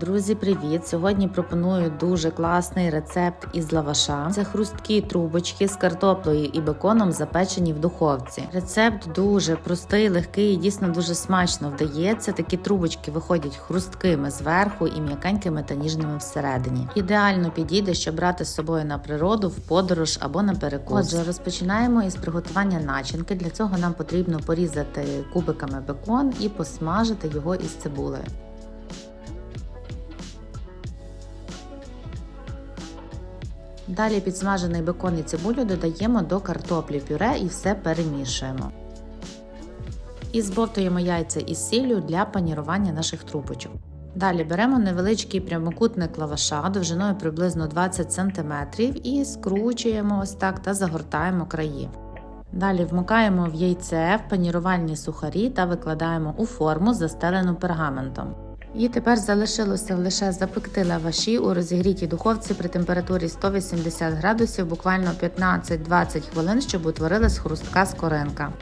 Друзі, привіт! Сьогодні пропоную дуже класний рецепт із лаваша. Це хрусткі трубочки з картоплею і беконом, запечені в духовці. Рецепт дуже простий, легкий і дійсно дуже смачно вдається. Такі трубочки виходять хрусткими зверху і м'якенькими та ніжними всередині. Ідеально підійде, щоб брати з собою на природу, в подорож або на перекус. Отже, розпочинаємо із приготування начинки. Для цього нам потрібно порізати кубиками бекон і посмажити його із цибулею. Далі підсмажений бекон і цибулю додаємо до картоплі пюре і все перемішуємо. І збовтуємо яйця із сіллю для панірування наших трубочок. Далі беремо невеличкий прямокутник лаваша довжиною приблизно 20 см і скручуємо ось так та загортаємо краї. Далі вмикаємо в яйце в панірувальні сухарі та викладаємо у форму, застелену пергаментом. І тепер залишилося лише запекти лаваші у розігрітій духовці при температурі 180 градусів буквально 15-20 хвилин, щоб утворилась хрустка скоринка.